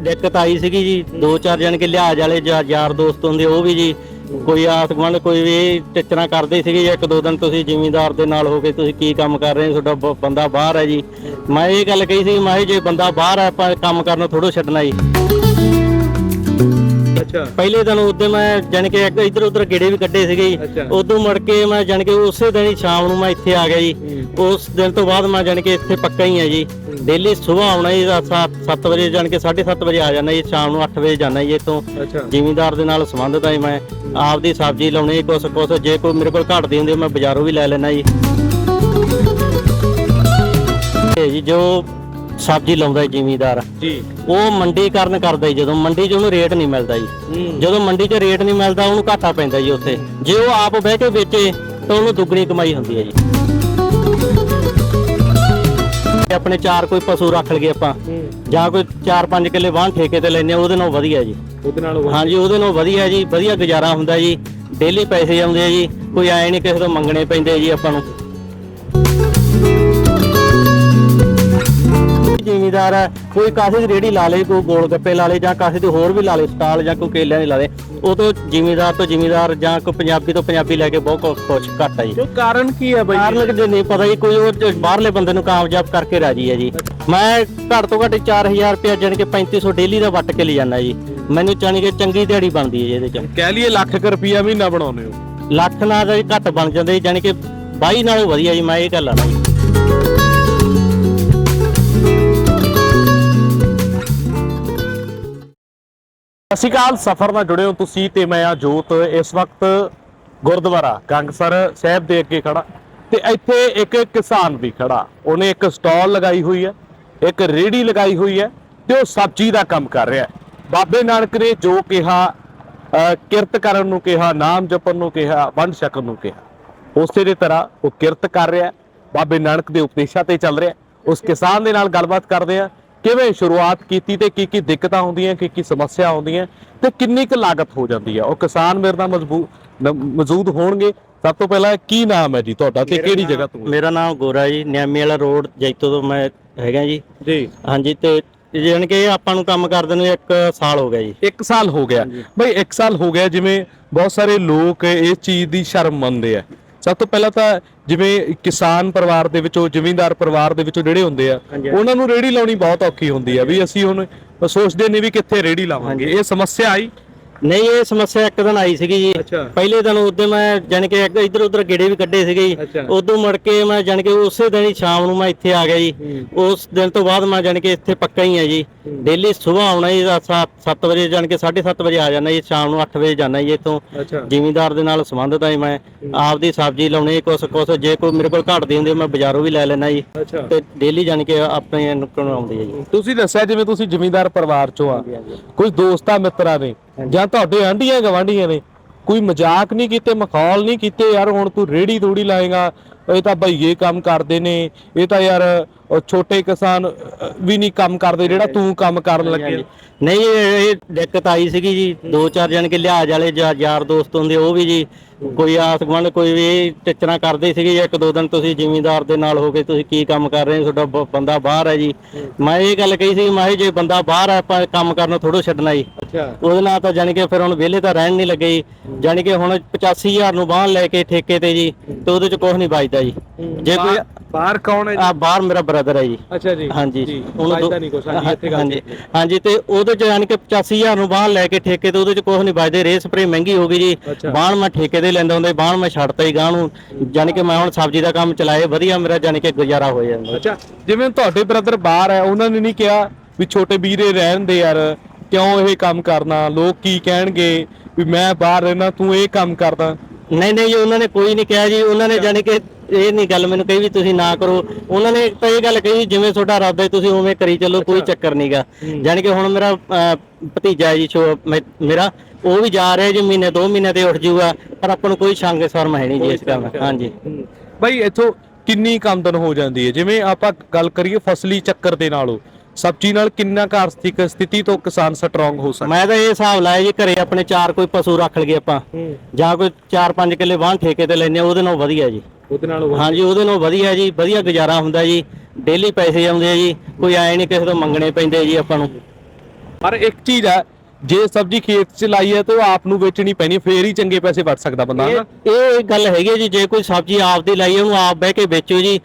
ਦਿੱਕਤ ਆਈ ਸੀਗੀ ਜੀ ਦੋ ਚਾਰ ਜਣ ਕੇ ਲਿਹਾਜ਼ ਵਾਲੇ ਜਾਂ ਯਾਰ ਦੋਸਤ ਹੁੰਦੇ ਉਹ ਵੀ ਜੀ ਕੋਈ ਆਸ ਗੁਆਂਢ ਕੋਈ ਵੀ ਟਿੱਚਰਾਂ ਕਰਦੇ ਸੀਗੇ ਜੀ ਇੱਕ ਦੋ ਦਿਨ ਤੁਸੀਂ ਜ਼ਿਮੀਂਦਾਰ ਦੇ ਨਾਲ ਹੋ ਕੇ ਤੁਸੀਂ ਕੀ ਕੰਮ ਕਰ ਰਹੇ ਹੋ ਤੁਹਾਡਾ ਬੰਦਾ ਬਾਹਰ ਹੈ ਜੀ। ਮੈਂ ਇਹ ਗੱਲ ਕਹੀ ਸੀ ਮੈਂ ਜੇ ਬੰਦਾ ਬਾਹਰ ਹੈ ਆਪਾਂ ਕੰਮ ਕਰਨਾ ਥੋੜੋ ਛੱਡਣਾ ਜੀ। ਅੱਛਾ। ਪਹਿਲੇ ਦਿਨ ਉਦੋਂ ਮੈਂ ਜਾਣ ਕੇ ਇੱਕ ਇੱਧਰ ਉੱਧਰ ਗੇੜੇ ਵੀ ਕੱਢੇ ਸੀਗੇ ਜੀ। ਉਦੋਂ ਮੁੜ ਕੇ ਮੈਂ ਜਾਣ ਕੇ ਉਸੇ ਦਿਨ ਹੀ ਸ਼ਾਮ ਨੂੰ ਮੈਂ ਇੱਥੇ ਆ ਗਿਆ ਜੀ। ਉਸ ਦਿਨ ਤੋਂ ਬਾਅਦ ਮੈਂ ਜਾਣ ਕੇ ਇੱਥੇ ਪੱਕਾ ਹੀ ਆ ਜੀ। ਡੇਲੀ ਸਵੇਰ ਆਉਣਾ ਜੀ 7 ਵਜੇ ਜਾਣ ਕੇ 7:30 ਵਜੇ ਆ ਜਾਣਾ ਜੀ ਸ਼ਾਮ ਨੂੰ 8 ਵਜੇ ਜਾਣਾ ਜੀ ਅੱਛਾ। ਜ਼ਿਮੀਂਦਾਰ ਦੇ ਨਾਲ ਸੰਬੰਧਤ ਜੀ ਮੈਂ। ਆਪਦੀ ਸਬਜ਼ੀ ਲਾਉਣੀ ਕੁਛ ਕੁਛ ਜੇ ਕੋਈ ਮੇਰੇ ਕੋਲ ਘਟਦੀ ਹੁੰਦੀ ਮੈਂ ਬਾਜ਼ਾਰੋਂ ਵੀ ਲੈ ਲੈਣਾ ਜੀ। ਜੀ ਜੋ ਸਬਜ਼ੀ ਲਾਉਂਦਾ ਜ਼ਿਮੀਂਦਾਰ ਜੀ। ਉਹ ਮੰਡੀਕਰਨ ਕਰਦਾ ਜੀ ਜਦੋਂ ਮੰਡੀ 'ਚ ਉਹਨੂੰ ਰੇਟ ਨਹੀਂ ਮਿਲਦਾ ਜੀ। ਜਦੋਂ ਮੰਡੀ 'ਚ ਰੇਟ ਨਹੀਂ ਮਿਲਦਾ ਉਹਨੂੰ ਘਾਟਾ ਪੈਂਦਾ ਜੀ ਉੱਥੇ। ਜੇ ਉਹ ਆਪ ਬਹਿ ਕੇ ਵੇਚੇ ਤਾਂ ਉਹਨੂੰ ਦੁੱਗਣੀ ਕਮਾਈ ਹੁੰਦੀ ਹੈ ਜੇ। ਆਪਣੇ ਚਾਰ ਕੋਈ ਪਸ਼ੂ ਰੱਖ ਲਈਏ ਆਪਾਂ। ਜਾਂ ਕੋਈ 4-5 ਕਿੱਲੇ ਵਾਹਣ ਠੇਕੇ ਤੇ ਲੈਨੇ ਉਹਦੇ ਨਾਲ ਵਧੀਆ ਜੀ। ਉਹਦੇ ਨਾਲ ਹਾਂਜੀ ਉਹਦੇ ਨਾਲ ਵਧੀਆ ਜੀ ਵਧੀਆ ਗੁਜ਼ਾਰਾ ਹੁੰਦਾ ਜੀ। ਡੇਲੀ ਪੈਸੇ ਆਉਂਦੇ ਆ ਜੀ। ਕੋਈ ਐ ਨਹੀਂ ਕਿਸੇ ਤੋਂ ਮੰਗਣੇ ਪੈਂਦੇ ਜੀ ਆਪਾਂ ਨੂੰ। ਜ਼ਿਮੀਦਾਰ ਹੈ ਕੋਈ ਕਾਸੇ ਦੀ ਰੇੜੀ ਲਾ ਲੇ ਕੋਈ ਗੋਲ ਗੱਪੇ ਲਾ ਲੇ ਜਾਂ ਕਾਸੇ ਦੀ ਹੋਰ ਵੀ ਲਾ ਲੇ ਸਟਾਲ ਜਾਂ ਕੋਈ ਕੇਲਿਆਂ ਦੀ ਲਾ ਲੇ ਉਹ ਤੋਂ ਜ਼ਿਮੀਦਾਰ ਤੋਂ ਜ਼ਿਮੀਦਾਰ ਜਾਂ ਕੋਈ ਪੰਜਾਬੀ ਤੋਂ ਪੰਜਾਬੀ ਲੈ ਕੇ ਬਹੁਤ ਕੁ- ਕੁਛ ਘੱਟ ਆ ਜੀ। ਕਿਉਂ ਕਾਰਨ ਕੀ ਹੈ ਬਾਈ? ਕਾਰਨ ਕਿਤੇ ਨਹੀਂ ਪਤਾ ਜੀ ਕੋਈ ਉਹ ਜੋ ਬਾਹਰਲੇ ਬੰਦੇ ਨੂੰ ਕਾਮਯਾਬ ਕਰਕੇ ਰਾਜੀ ਹੈ ਜੀ। ਮੈਂ ਘੱਟ ਤੋਂ ਘੱਟ 4000 ਰੁਪਏ ਜਾਣੀ ਕਿ 3500 ਡੇਲੀ ਦਾ ਵੱਟ ਕੇ ਲੈ ਜਾਂਦਾ ਜੀ। ਮੈਨੂੰ ਜਾਣੀ ਕਿ ਚੰਗੀ ਦਿਹਾੜੀ ਬਣਦੀ ਹੈ ਜੀ ਇਹਦੇ ਚ। ਕਹਿ ਲਈਏ ਲੱਖ ਕੁ ਰੁਪਈਆ ਮਹੀਨਾ ਬਣਾਉਂਦੇ ਹੋ। ਲੱਖ ਨਾਲ ਤਾਂ ਜੀ ਘੱਟ ਬਣ ਜਾਂਦੇ ਜੀ ਜਾਣੀ ਕਿ 22 ਨਾਲੋਂ ਵਧੀਆ ਜੀ ਮੈਂ ਇਹ ਗੱਲ ਜੀ। ਸਤਿ ਸ਼੍ਰੀ ਅਕਾਲ ਸਫਰ ਨਾਲ ਜੁੜੇ ਹੋ ਤੁਸੀਂ ਤੇ ਮੈਂ ਆ ਜੋਤ। ਇਸ ਵਕਤ ਗੁਰਦੁਆਰਾ ਗੰਗਸਰ ਸਾਹਿਬ ਦੇ ਅੱਗੇ ਖੜਾ ਤੇ ਇੱਥੇ ਇੱਕ ਕਿਸਾਨ ਵੀ ਖੜਾ ਉਹਨੇ ਇੱਕ ਸਟਾਲ ਲਗਾਈ ਹੋਈ ਹੈ ਇੱਕ ਰੇੜੀ ਲਗਾਈ ਹੋਈ ਹੈ ਤੇ ਉਹ ਸਬਜ਼ੀ ਦਾ ਕੰਮ ਕਰ ਰਿਹਾ ਹੈ। ਬਾਬੇ ਨਾਨਕ ਨੇ ਜੋ ਕਿਹਾ ਅਹ, ਕਿਰਤ ਕਰਨ ਨੂੰ ਕਿਹਾ ਨਾਮ ਜਪਣ ਨੂੰ ਕਿਹਾ ਵੰਡ ਛਕਣ ਨੂੰ ਕਿਹਾ ਉਸੇ ਦੀ ਤਰ੍ਹਾਂ ਉਹ ਕਿਰਤ ਕਰ ਰਿਹਾ ਹੈ, ਬਾਬੇ ਨਾਨਕ ਦੇ ਉਪਦੇਸ਼ਾਂ ਤੇ ਚੱਲ ਰਿਹਾ ਉਸ ਕਿਸਾਨ ਦੇ ਨਾਲ ਗੱਲਬਾਤ ਕਰਦੇ ਆ ਕਿਵੇਂ ਸ਼ੁਰੂਆਤ ਕੀਤੀ ਤੇ ਕੀ ਕੀ ਦਿੱਕਤਾਂ ਆਉਂਦੀਆਂ ਕੀ ਕੀ ਸਮੱਸਿਆ ਆਉਂਦੀਆਂ ਤੇ ਕਿੰਨੀ ਕੁ ਲਾਗਤ ਹੋ ਜਾਂਦੀ ਆ ਉਹ ਕਿਸਾਨ ਮੇਰੇ ਨਾਲ ਮਜ਼ਬੂ- ਨ- ਮੌਜੂਦ ਹੋਣਗੇ। ਸਭ ਤੋਂ ਪਹਿਲਾਂ ਕੀ ਨਾਮ ਹੈ ਜੀ ਤੁਹਾਡਾ ਤੇ ਕਿਹੜੀ ਜਗ੍ਹਾ ਤੋਂ? ਮੇਰਾ ਨਾਮ ਗੋਰਾ ਜੀ ਨਿਆਮੀ ਵਾਲਾ ਰੋਡ ਜੈਤੋ ਤੋਂ ਮੈਂ ਹੈਗਾ ਜੀ। ਜੀ। ਹਾਂਜੀ ਤੇ ਜਾਣੀ ਕਿ ਆਪਾਂ ਨੂੰ ਕੰਮ ਕਰਦੇ ਨੂੰ ਇੱਕ ਸਾਲ ਹੋ ਗਿਆ ਜੀ। 1 ਸਾਲ ਹੋ ਗਿਆ। ਬਈ 1 ਸਾਲ ਹੋ ਗਿਆ ਜਿਵੇਂ ਬਹੁਤ ਸਾਰੇ ਲੋਕ ਇਸ ਚੀਜ਼ ਦੀ ਸ਼ਰਮ ਮੰਨਦੇ ਆ। ਸਭ ਤੋਂ ਪਹਿਲਾਂ ਤਾਂ ਜਿਵੇਂ ਕਿਸਾਨ ਪਰਿਵਾਰ ਦੇ ਵਿੱਚੋਂ ਜ਼ਿਮੀਂਦਾਰ ਪਰਿਵਾਰ ਦੇ ਵਿੱਚੋਂ ਜਿਹੜੇ ਹੁੰਦੇ ਆ। ਉਹਨਾਂ ਨੂੰ ਰੇੜੀ ਲਾਉਣੀ ਬਹੁਤ ਔਖੀ ਹੁੰਦੀ ਆ ਵੀ ਅਸੀਂ ਹੁਣ ਸੋਚਦੇ ਨੇ ਵੀ ਕਿੱਥੇ ਰੇੜੀ ਲਾਵਾਂਗੇ ਇਹ ਸਮੱਸਿਆ ਆਈ ਨਹੀਂ ਇਹ ਸਮੱਸਿਆ ਇੱਕ ਦਿਨ ਆਈ ਸੀਗੀ ਜੀ। ਅੱਛਾ। ਪਹਿਲੇ ਦਿਨ ਉਦੋਂ ਮੈਂ ਜਾਣੀ ਕਿ ਇੱਕ ਇੱਧਰ ਉੱਧਰ ਗੇੜੇ ਵੀ ਕੱਢੇ ਸੀਗੇ ਜੀ। ਅੱਛਾ। ਉਦੋਂ ਮੁੜ ਕੇ ਮੈਂ ਜਾਣੀ ਕਿ ਉਸੇ ਦਿਨ ਹੀ ਸ਼ਾਮ ਨੂੰ ਮੈਂ ਇੱਥੇ ਆ ਗਿਆ ਜੀ। ਉਸ ਦਿਨ ਤੋਂ ਬਾਅਦ ਮੈਂ ਜਾਣੀ ਕਿ ਇੱਥੇ ਪੱਕਾ ਹੀ ਆ ਜੀ। ਡੇਲੀ ਸਵੇਰ ਆਉਣਾ ਜੀ 7 ਵਜੇ ਜਾਣੀ ਕਿ 7:30 ਵਜੇ ਆ ਜਾਣਾ ਜੀ ਸ਼ਾਮ ਨੂੰ 8 ਵਜੇ ਜਾਣਾ ਜੀ ਇੱਥੋਂ। ਅੱਛਾ। ਜ਼ਿਮੀਂਦਾਰ ਦੇ ਨਾਲ ਸੰਬੰਧਤ ਆ ਜੀ ਮੈਂ। ਆਪਦੀ ਸਬਜ਼ੀ ਲਾਉਣੀ ਕੁਛ ਕੁਛ ਜੇ ਕੋਈ ਮੇਰੇ ਕੋਲ ਘਟਦੀ ਹੁੰਦੀ ਮੈਂ ਬਾਜ਼ਾਰੋਂ ਵੀ ਲੈ ਲੈਣਾ ਜੀ। ਅੱਛਾ। ਤੇ ਡੇਲੀ ਜਾਣੀ ਕਿ ਆਪਣੇ ਨੁਕਣ ਆਉਂਦੀ ਹੈ ਜੀ। ਤੁਸੀਂ ਦੱਸਿਆ ਜਿਵੇਂ ਤੁਸੀਂ ਜ਼ਿਮੀਂਦਾਰ ਪਰਿਵਾਰ ਚੋਂ ਆ। ਕੋਈ ਦੋਸਤਾਂ ਮਿੱਤਰਾਂ ਨੇ ਜਾਂ ਤੁਹਾਡੇ ਆਂਢੀਆਂ ਗਵਾਂਢੀਆਂ ਨੇ ਕੋਈ ਮਜ਼ਾਕ ਨਹੀਂ ਕੀਤੇ, ਮਖੌਲ ਨਹੀਂ ਕੀਤੇ, ਯਾਰ ਹੁਣ ਤੂੰ ਰੇੜੀ ਦੂੜੀ ਲਾਏਗਾ, ਇਹ ਤਾਂ ਭਈਏ ਕੰਮ ਕਰਦੇ ਨੇ, ਇਹ ਤਾਂ ਯਾਰ ਛੋਟੇ ਕਿਸਾਨ ਵੀ ਨਹੀਂ ਕੰਮ ਕਰਦੇ ਜਿਹੜਾ ਤੂੰ ਕੰਮ ਕਰਨ ਲੱਗੇ। ਨਹੀਂ ਇਹ ਦਿੱਕਤ ਆਈ ਸੀਗੀ ਜੀ। ਦੋ ਚਾਰ ਜਣ ਕੇ ਲਿਹਾਜ਼ ਵਾਲੇ ਯਾਰ ਦੋਸਤ ਹੁੰਦੇ ਉਹ ਵੀ ਜੀ ਕੋਈ ਆਸ ਗੁਆਂਢ ਕੋਈ ਵੀ ਟਿੱਚਰਾਂ ਕਰਦੇ ਸੀਗੇ ਇੱਕ ਦੋ ਦਿਨ ਤੁਸੀਂ ਜ਼ਿਮੀਂਦਾਰ ਦੇ ਨਾਲ ਹੋ ਕੇ ਤੁਸੀਂ ਕੀ ਕੰਮ ਕਰ ਰਹੇ ਹੋ ਤੁਹਾਡਾ ਬੰਦਾ ਬਾਹਰ ਹੈ ਜੀ। ਮੈਂ ਇਹ ਗੱਲ ਕਹੀ ਸੀ ਮੈਂ ਜੇ ਬੰਦਾ ਬਾਹਰ ਹੈ ਆਪਾਂ ਕੰਮ ਕਰਨਾ ਥੋੜੋ ਛੱਡਣਾ ਜੀ। ਅੱਛਾ। ਉਹਦੇ ਨਾਲ ਤਾਂ ਜਾਣੀ ਕਿ ਫਿਰ ਹੁਣ ਵਿਹਲੇ ਤਾਂ ਰਹਿਣ ਨਹੀਂ ਲੱਗੇ ਜੀ। ਜਾਣੀ ਕਿ ਹੁਣ 85000 ਨੂੰ ਬਾਹਨ ਲੈ ਕੇ ਠੇਕੇ ਤੇ ਜੀ ਤੇ ਉਹਦੇ ਚ ਕੁਝ ਨਹੀਂ ਬਚਦਾ ਜੀ। ਜੇ ਕੋਈ ਬਾਹਰ ਕੌਣ ਹੈ ਆ ਬਾਹਰ ਮੇਰਾ ਬ੍ਰਦਰ ਹੈ ਜੀ। ਅੱਛਾ ਜੀ। ਹਾਂਜੀ। ਉਹਨੂੰ ਦੋ- ਨਹੀਂ ਕੁਛ ਹਾਂਜੀ ਇੱਥੇ ਗੱਲ ਹਾਂਜੀ। ਹਾਂਜੀ ਤੇ ਉਹਦੇ ਚ ਯਾਨੀ ਕਿ 85000 ਨੂੰ ਬਾਹਨ ਲੈ ਕੇ ਠੇਕੇ ਤੇ ਉਹਦੇ ਚ ਕੁਝ ਨਹੀਂ ਬਚਦੇ। ਰੇ ਸਪਰੇ ਮਹਿੰਗੀ ਹੋ ਗਈ ਜੀ। ਬਾਹਨ ਮੈਂ ਠੇਕੇ ਤੇ ਲੈਂਦਾ ਹੁੰਦਾ ਬਾਹਨ ਮੈਂ ਛੱਡਤਾ ਹੀ ਗਾਂ ਨੂੰ। ਕਿ ਮੈਂ ਹੁਣ ਸਬਜ਼ੀ ਦਾ ਕੰਮ ਚਲਾਏ ਵਧੀਆ ਮੇਰਾ ਜਾਨੀ ਕਿ ਗੁਜ਼ਾਰਾ ਹੋ ਜਾਂਦਾ। ਅੱਛਾ ਜਿਵੇਂ ਤੁਹਾਡੇ ਬ੍ਰਦਰ ਬਾਹਰ ਹੈ ਉਹਨਾਂ ਨੇ ਨਹੀਂ ਕਿਹਾ ਵੀ ਛੋਟੇ ਵੀਰੇ ਰਹਿਣ ਦੇ ਯਾਰ ਕਿਉਂ ਇਹ ਕੰਮ ਕਰਨਾ? ਲੋਕ ਕੀ ਕਹਿਣਗੇ ਵੀ ਮੈਂ ਬਾਹਰ ਰਹਿਣਾ ਤੂੰ ਇਹ ਕੰਮ ਕਰਦਾ? ਨਹੀਂ ਨਹੀਂ ਜੀ ਉਹਨਾਂ ਨੇ ਕੋਈ ਨਹੀਂ ਕਿਹਾ ਜੀ। ਉਹਨਾਂ ਨੇ ਜਾਨੀ ਕਿ ਇਹ ਨਹੀਂ ਗੱਲ ਮੈਨੂੰ ਕਹੀ ਵੀ ਤੁਸੀਂ ਨਾ ਕਰੋ। ਉਹਨਾਂ ਨੇ ਤਾਂ ਇਹ ਗੱਲ ਕਹੀ ਜਿਵੇਂ ਤੁਹਾਡਾ ਇਰਾਦਾ ਹੈ ਤੁਸੀਂ ਉਵੇਂ ਕਰੀ ਚੱਲੋ ਕੋਈ ਚੱਕਰ ਨਹੀਂਗਾ ਜਾਨੀ ਕਿ ਹੁਣ ਮੇਰਾ ਭਤੀਜਾ ਹੈ ਜੀ ਛੋ ਮੇਰਾ ਉਹ ਵੀ ਜਾ ਰਿਹਾ ਜੀ ਮਹੀਨੇ ਦੋ ਮਹੀਨੇ ਤੇ ਉੱਠ ਜਾਊਗਾ ਪਰ ਆਪਾਂ ਨੂੰ ਕੋਈ ਸ਼ੰਗ ਸ਼ਰਮ ਹੈ ਨਹੀਂ ਜੀ ਇਸ ਕੰਮ ਹਾਂਜੀ। ਬਈ ਇੱਥੋਂ ਕਿੰਨੀ ਕਮਦਨ ਹੋ ਜਾਂਦੀ ਹੈ? ਜਿਵੇਂ ਆਪਾਂ ਗੱਲ ਕਰੀਏ ਫਸਲੀ ਚੱਕਰ ਦੇ ਨਾਲੋਂ ਸਬਜ਼ੀ ਨਾਲ ਕਿੰਨਾ ਕੁ ਆਰਥਿਕ ਸਥਿਤੀ ਤੋਂ ਕਿਸਾਨ ਸਟਰੋਂਗ ਹੋ ਸਕਦਾ? ਮੈਂ ਤਾਂ ਇਹ ਹਿਸਾਬ ਲਾਇਆ ਜੀ ਘਰੇ ਆਪਣੇ ਚਾਰ ਕੋਈ ਪਸ਼ੂ ਰੱਖ ਲਈਏ ਆਪਾਂ। ਜਾਂ ਕੋਈ 4-5 ਕਿੱਲੇ ਵਾਹਣ ਠੇਕੇ ਤੇ ਲੈਨੇ ਉਹਦੇ ਨਾਲ ਵਧੀਆ ਜੀ। ਉਹਦੇ ਨਾਲ ਹਾਂਜੀ ਉਹਦੇ ਨਾਲ ਵਧੀਆ ਜੀ ਵਧੀਆ ਗੁਜ਼ਾਰਾ ਹੁੰਦਾ ਜੀ। ਡੇਲੀ ਪੈਸੇ ਆਉਂਦੇ ਆ ਜੀ। ਕੋਈ ਐ ਨਹੀਂ ਕਿਸੇ ਤੋਂ ਮੰਗਣੇ ਪੈਂਦੇ ਜੀ ਆਪਾਂ ਨੂੰ। ਪਰ ਇੱਕ ਚੀਜ਼ ਹੈ ਜੇ ਸਬਜ਼ੀ ਖੇਤ 'ਚ ਲਾਈ ਹੈ ਤੇ ਉਹ ਆਪ ਨੂੰ ਵੇਚਣੀ ਪੈਣੀ ਫੇਰ ਹੀ ਚੰਗੇ ਪੈਸੇ ਵੱਟ ਸਕਦਾ ਬੰਦਾ ਹਨਾ? ਇਹ ਇਹ ਗੱਲ ਹੈਗੀ ਹੈ ਜੀ ਜੇ ਕੋਈ ਸਬਜ਼ੀ ਆਪ ਦੀ ਲਾਈ ਹੈ, ਉਹਨੂੰ ਆਪ ਬਹਿ ਕੇ ਵੇਚੋ ਜੀ।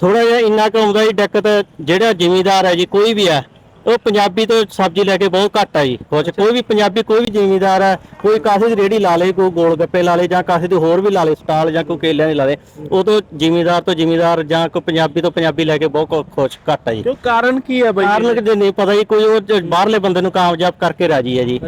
ਥੋੜਾ ਜਿਹਾ ਇੰਨਾ ਕੁ ਆਉਂਦਾ ਜੀ ਦਿੱਕਤ ਜਿਹੜਾ ਜ਼ਿਮੀਦਾਰ ਹੈ ਜੀ ਕੋਈ ਵੀ ਹੈ ਉਹ ਪੰਜਾਬੀ ਤੋਂ ਸਬਜ਼ੀ ਲੈ ਕੇ ਬਹੁਤ ਘੱਟ ਆ ਜੀ। ਕੁਛ ਕੋਈ ਵੀ ਪੰਜਾਬੀ ਕੋਈ ਵੀ ਜ਼ਿਮੀਦਾਰ ਹੈ ਕੋਈ ਕਾਸੇ ਦੀ ਰੇੜੀ ਲਾ ਲੇ ਕੋਈ ਗੋਲ ਗੱਪੇ ਲਾ ਲੇ ਜਾਂ ਕਾਸੇ ਦੀ ਹੋਰ ਵੀ ਲਾ ਲੇ ਸਟਾਲ ਜਾਂ ਕੋਈ ਕੇਲਿਆਂ ਦੀ ਲਾ ਲੇ ਉਹ ਤੋਂ ਜ਼ਿਮੀਦਾਰ ਤੋਂ ਜ਼ਿਮੀਦਾਰ ਜਾਂ ਕੋਈ ਪੰਜਾਬੀ ਤੋਂ ਪੰਜਾਬੀ ਲੈ ਕੇ ਬਹੁਤ ਖੁਸ਼ ਘੱਟ ਆ ਜੀ। ਕਿਉਂ ਕਾਰਨ ਕੀ ਹੈ ਬਾਈ? ਕਾਰਨ ਕਿਤੇ ਨਹੀਂ ਪਤਾ ਜੀ ਕੋਈ ਉਹ ਜ- ਬਾਹਰਲੇ ਬੰਦੇ ਨੂੰ ਕਾਮਯਾਬ ਕਰਕੇ ਰਾਜੀ ਹੈ ਜੀ।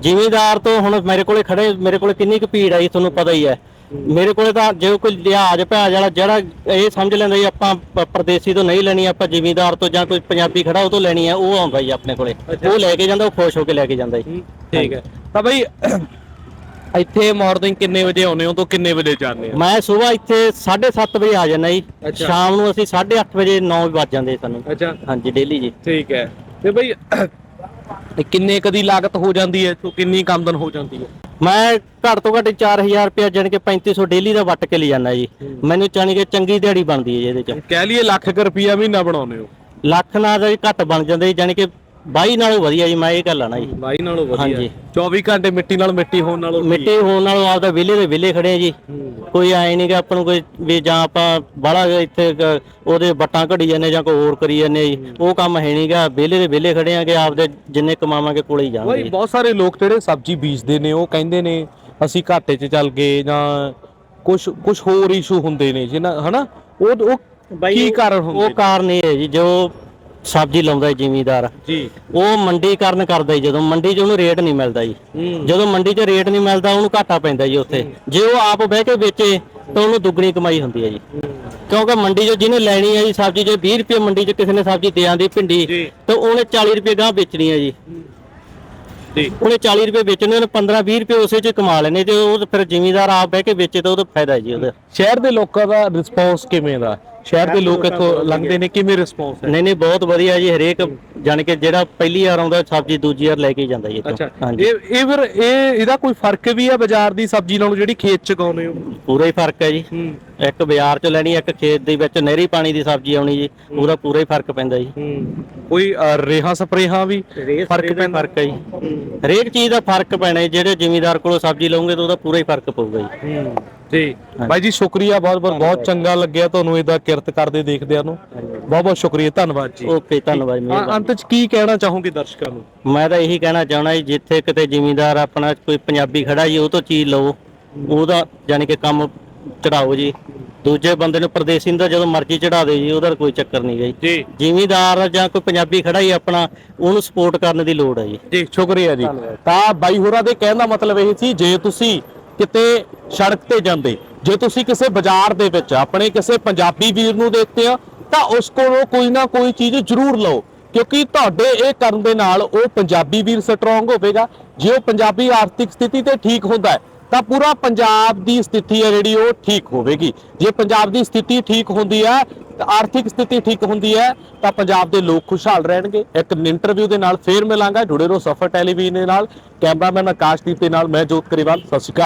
ਜ਼ਿਮੀਦਾਰ ਤੋਂ ਹੁਣ ਮੇਰੇ ਕੋਲੇ ਖੜੇ ਮੇਰੇ ਕੋਲੇ ਕਿੰਨੀ ਕੁ ਭੀੜ ਆਈ ਤੁਹਾਨੂੰ ਪਤਾ ਹੀ ਹੈ ਮੇਰੇ ਕੋਲੇ ਤਾਂ ਜੇ ਕੋਈ ਲਿਹਾਜ਼ ਭਾਜ ਵਾਲਾ ਜਿਹੜਾ ਇਹ ਸਮਝ ਲੈਂਦਾ ਜੀ ਆਪਾਂ ਪ- ਪਰਦੇਸੀ ਤੋਂ ਨਹੀਂ ਲੈਣੀ ਆਪਾਂ ਜ਼ਿਮੀਦਾਰ ਤੋਂ ਜਾਂ ਕੋਈ ਪੰਜਾਬੀ ਖੜਾ ਉਹ ਤੋਂ ਲੈਣੀ ਹੈ ਉਹ ਆਉਂਦਾ ਜੀ ਆਪਣੇ ਕੋਲੇ। ਉਹ ਲੈ ਕੇ ਜਾਂਦਾ ਉਹ ਖੁਸ਼ ਹੋ ਕੇ ਲੈ ਕੇ ਜਾਂਦਾ ਜੀ। ਠੀਕ ਹੈ। ਤਾਂ ਬਾਈ ਇੱਥੇ ਮਾਰਨਿੰਗ ਕਿੰਨੇ ਵਜੇ ਆਉਨੇ ਹੋ ਤੋਂ ਕਿੰਨੇ ਵਜੇ ਜਾਂਦੇ ਆ ਮੈਂ ਸਵੇਰ ਇੱਥੇ 7:30 ਵਜੇ ਆ ਜਾਂਦਾ ਜੀ। ਅੱਛਾ। ਸ਼ਾਮ ਨੂੰ ਅਸੀਂ 8:30 ਵਜੇ 9 ਵੱਜ ਜਾਂਦੇ ਸਾਨੂੰ। ਅੱਛਾ। ਹਾਂਜੀ ਡੇਲੀ ਜੀ। ਠੀਕ ਹੈ। ਤੇ ਬਈ ਇਹ ਕਿੰਨੇ ਕਦੀ ਲਾਗਤ ਹੋ ਜਾਂਦੀ ਹੈ ਤੋਂ ਕਿੰਨੀ ਕਮਦਨ ਹੋ ਜਾਂਦੀ ਹੈ? ਮੈਂ ਘੱਟ ਤੋਂ ਘੱਟ 4000 ਰੁਪਏ ਜਾਣੀ ਕਿ 3500 ਡੇਲੀ ਦਾ ਵੱਟ ਕੇ ਲੈ ਜਾਂਦਾ ਜੀ। ਮੈਨੂੰ ਜਾਣੀ ਕਿ ਚੰਗੀ ਦਿਹਾੜੀ ਬਣਦੀ ਹੈ ਜੀ ਇਹਦੇ ਚ। ਕਹਿ ਲਈਏ ਲੱਖ ਕੁ ਰੁਪਈਆ ਮਹੀਨਾ ਬਣਾਉਨੇ ਹੋ। ਲੱਖ ਨਾਲ ਜੀ ਘੱਟ ਬਣ ਜਾਂਦੇ ਜੀ ਜਾਣੀ ਕਿ 22 ਨਾਲੋਂ ਵਧੀਆ ਜੀ ਮੈਂ ਇਹ ਗੱਲ ਆਣਾ ਜੀ। ਬਾਈ ਨਾਲੋਂ ਹਾਂਜੀ। 24 ਘੰਟੇ ਮਿੱਟੀ ਨਾਲ ਮਿੱਟੀ ਹੋਣ ਨਾਲੋਂ? ਮਿੱਟੀ ਹੋਣ ਨਾਲੋਂ ਆਪਦਾ ਵਿਲੇ ਦੇ ਵਿਲੇ ਖੜੇ ਆ ਜੀ। ਕੋਈ ਐ ਨਹੀਂ ਕਿ ਆਪਾਂ ਨੂੰ ਕੋਈ ਵੀ ਜਾਂ ਆਪਾਂ ਬਾਹਲਾ ਇੱਥੇ ਕ- ਉਹਦੇ ਬੱਟਾਂ ਘੜੀ ਜਾਂਦੇ ਜਾਂ ਕੋਈ ਹੋਰ ਕਰੀ ਜਾਂਦੇ ਜੀ। ਉਹ ਕੰਮ ਹੈ ਨਹੀਂਗਾ ਵਿਲੇ ਦੇ ਵਿਲੇ ਖੜੇ ਆ ਕਿ ਆਪਦੇ ਜਿੰਨੇ ਕਮਾਵਾਂਗੇ ਕੋਲੇ ਹੀ ਬਾਈ। ਬਹੁਤ ਸਾਰੇ ਲੋਕ ਜਿਹੜੇ ਸਬਜ਼ੀ ਬੀਜਦੇ ਨੇ ਉਹ ਕਹਿੰਦੇ ਨੇ ਅਸੀਂ ਘਾਟੇ 'ਚ ਚੱਲ ਗਏ ਜਾਂ ਕੁਝ ਕੁਝ ਹੋਰ ਇਸ਼ੂ ਹੁੰਦੇ ਨੇ ਜਿਹਨਾਂ ਹਨਾ? ਉਹ ਉਹ ਕੀ ਕਾਰਨ ਹੁੰਦੇ ਉਹ ਕਾਰਨ ਇਹ ਹੈ ਜੀ ਜੋ ਸਬਜ਼ੀ ਲਾਉਂਦਾ ਜ਼ਿਮੀਦਾਰ। ਜੀ। ਉਹ ਮੰਡੀਕਰਨ ਕਰਦਾ ਜੀ ਜਦੋਂ ਮੰਡੀ 'ਚ ਉਹਨੂੰ ਰੇਟ ਨਹੀਂ ਮਿਲਦਾ ਜੀ। ਜਦੋਂ ਮੰਡੀ 'ਚ ਰੇਟ ਨਹੀਂ ਮਿਲਦਾ ਉਹਨੂੰ ਘਾਟਾ ਪੈਂਦਾ ਜੀ ਉੱਥੇ। ਜੇ ਉਹ ਆਪ ਬਹਿ ਕੇ ਵੇਚੇ ਤਾਂ ਉਹਨੂੰ ਦੁੱਗਣੀ ਕਮਾਈ ਹੁੰਦੀ ਹੈ ਜੀ। ਕਿਉਂਕਿ ਮੰਡੀ 'ਚ ਜਿਹਨੇ ਲੈਣੀ ਹੈ ਜੀ ਸਬਜ਼ੀ ਜੇ 20 ਰੁਪਏ ਮੰਡੀ 'ਚ ਕਿਸੇ ਨੇ ਸਬਜ਼ੀ ਦੇ ਆਂਦੀ ਭਿੰਡੀ। ਤਾਂ ਉਹਨੇ 40 ਰੁਪਏ ਗਾਂ ਵੇਚਣੀ ਹੈ ਜੀ। ਜੀ। ਉਹਨੇ 40 ਰੁਪਏ ਵੇਚਣੇ ਉਹਨੇ 15 20 ਰੁਪਏ ਉਸੇ 'ਚ ਕਮਾ ਲੈਣੇ ਤੇ ਉਹ ਫਿਰ ਜ਼ਿਮੀਦਾਰ ਆਪ ਬਹਿ ਕੇ ਵੇਚੇ ਤਾਂ ਉਹਦਾ ਫਾਇਦਾ ਹੈ ਜੀ ਉਹਦਾ। ਸ਼ਹਿਰ ਦੇ ਲੋਕਾਂ ਦਾ ਰਿਸਪੌਂਸ ਕਿਵੇਂ ਦਾ? ਸ਼ਹਿਰ ਦੇ ਲੋਕ ਇੱਥੋਂ ਲੰਘਦੇ ਨੇ ਕਿਵੇਂ ਰਿਸਪੌਂਸ ਹੈ? ਨਹੀਂ ਨਹੀਂ ਬਹੁਤ ਵਧੀਆ ਜੀ ਹਰੇਕ ਜਾਣ ਕੇ ਜਿਹੜਾ ਪਹਿਲੀ ਵਾਰ ਆਉਂਦਾ ਸਬਜ਼ੀ ਦੂਜੀ ਵਾਰ ਲੈ ਕੇ ਜਾਂਦਾ ਜੀ ਇੱਥੋਂ। ਅੱਛਾ ਹਾਂਜੀ। ਇਹ ਇਹ ਫਿਰ ਇਹ ਇਹਦਾ ਕੋਈ ਫ਼ਰਕ ਵੀ ਹੈ ਬਾਜ਼ਾਰ ਦੀ ਸਬਜ਼ੀ ਨਾਲੋਂ ਜਿਹੜੀ ਖੇਤ ਚ ਗਾਉਂਦੇ ਹੋ? ਪੂਰਾ ਹੀ ਫ਼ਰਕ ਹੈ ਜੀ। ਹੂੰ। ਇੱਕ ਬਾਜ਼ਾਰ 'ਚ ਲੈਣੀ ਇੱਕ ਖੇਤ ਦੇ ਵਿੱਚ ਨਹਿਰੀ ਪਾਣੀ ਦੀ ਸਬਜ਼ੀ ਆਉਣੀ ਜੀ ਉਹਦਾ ਪੂਰਾ ਹੀ ਫ਼ਰਕ ਪੈਂਦਾ ਜੀ। ਹੂੰ। ਕੋਈ ਅ, ਰੇਹਾਂ ਸਪਰੇਹਾਂ ਵੀ ਫ਼ਰਕ ਪੈਂਦਾ? ਫ਼ਰਕ ਹੈ ਜੀ। ਹਰੇਕ ਚੀਜ਼ ਦਾ ਫ਼ਰਕ ਪੈਣਾ ਜੀ। ਜਿਹੜੇ ਜ਼ਿਮੀਦਾਰ ਕੋਲੋਂ ਸਬਜ਼ੀ ਲਓਗੇ ਤਾਂ ਉਹਦਾ ਪੂਰਾ ਹੀ ਫ਼ਰਕ ਪਊਗਾ ਜੀ। ਹੂੰ। ਜੀ। ਬਾਈ ਜੀ ਸ਼ੁਕਰੀਆ ਬਹੁਤ ਬਹੁਤ ਬਹੁਤ ਚੰਗਾ ਲੱਗਿਆ ਤੁਹਾਨੂੰ ਇਹਦਾ ਕਿਰਤ ਕਰਦੇ ਦੇਖਦਿਆਂ ਨੂੰ। ਬਹੁਤ ਬਹੁਤ ਸ਼ੁਕਰੀਆ ਧੰਨਵਾਦ ਜੀ। ਓਕੇ ਧੰਨਵਾਦ ਮਿਹਰਬਾਨੀ। ਅੰਤ ਚ ਕੀ ਕਹਿਣਾ ਚਾਹੋਗੇ ਦਰਸ਼ਕਾਂ ਨੂੰ? ਮੈਂ ਤਾਂ ਇਹੀ ਕਹਿਣਾ ਚਾਹਣਾ ਜੀ ਜਿੱਥੇ ਕਿਤੇ ਜ਼ਿਮੀਦਾਰ ਆਪਣਾ ਕੋਈ ਪੰਜਾਬੀ ਖੜਾ ਜੀ ਉਹ ਤੋਂ ਚੀਜ਼ ਲਓ ਉਹਦਾ ਯਾਨੀ ਕਿ ਕੰਮ ਚੜਾਓ ਜੀ। ਦੂਜੇ ਬੰਦੇ ਨੂੰ ਪਰਦੇਸੀ ਨੂੰ ਤਾਂ ਜਦੋਂ ਮਰਜ਼ੀ ਚੜਾ ਦੇ ਜੀ ਉਹਦਾ ਕੋਈ ਚੱਕਰ ਨਹੀਂ ਜੀ। ਜੀ। ਜ਼ਿਮੀਦਾਰ ਜਾਂ ਕੋਈ ਪੰਜਾਬੀ ਖੜਾ ਹੀ ਆਪਣਾ ਉਹਨੂੰ ਸਪੋਰਟ ਕਰਨ ਦੀ ਲੋੜ ਹੈ ਜੀ। ਜੀ ਸ਼ੁਕਰੀਆ ਜੀ। ਤਾਂ ਬਾਈ ਹੋਰਾਂ ਦੇ ਕਹਿਣ ਦਾ ਮਤਲਬ ਇਹ ਸੀ ਜੇ ਤੁਸੀਂ ਕਿਤੇ ਸੜਕ ਤੇ ਜਾਂਦੇ। ਜੇ ਤੁਸੀਂ ਕਿਸੇ ਬਾਜ਼ਾਰ ਦੇ ਵਿੱਚ ਆਪਣੇ ਕਿਸੇ ਪੰਜਾਬੀ ਵੀਰ ਨੂੰ ਦੇਖਦੇ ਆ, ਤਾਂ ਉਸ ਕੋਲੋਂ ਕੋਈ ਨਾ ਕੋਈ ਚੀਜ਼ ਜ਼ਰੂਰ ਲਓ। ਕਿਉਂਕਿ ਤੁਹਾਡੇ ਇਹ ਕਰਨ ਦੇ ਨਾਲ ਉਹ ਪੰਜਾਬੀ ਵੀਰ ਸਟਰੋਂਗ ਹੋਵੇਗਾ। ਜੇ ਉਹ ਪੰਜਾਬੀ ਆਰਥਿਕ ਸਥਿਤੀ ਤੇ ਠੀਕ ਹੁੰਦਾ ਹੈ, ਤਾਂ ਪੂਰਾ ਪੰਜਾਬ ਦੀ ਸਥਿਤੀ ਹੈ ਜਿਹੜੀ ਉਹ ਠੀਕ ਹੋਵੇਗੀ। ਜੇ ਪੰਜਾਬ ਦੀ ਸਥਿਤੀ ਠੀਕ ਹੁੰਦੀ ਹੈ, ਤਾਂ ਆਰਥਿਕ ਸਥਿਤੀ ਠੀਕ ਹੁੰਦੀ ਹੈ, ਤਾਂ ਪੰਜਾਬ ਦੇ ਲੋਕ ਖੁਸ਼ਹਾਲ ਰਹਿਣਗੇ। ਇੱਕ ਇੰਟਰਵਿਊ ਦੇ ਨਾਲ ਫੇਰ ਮਿਲਾਂਗਾ। ਜੁੜੇ ਰਹੋ ਸਫਰ ਟੈਲੀਵਿਜ਼ਨ ਦੇ ਨਾਲ। ਕੈਮਰਾਮੈਨ ਆਕਾਸ਼ਦੀਪ ਦੇ ਨਾਲ ਮੈਂ ਜੋਤ ਕਰੀਵਾਲ। ਸਤਿ ਸ਼੍ਰੀ ਅਕਾਲ।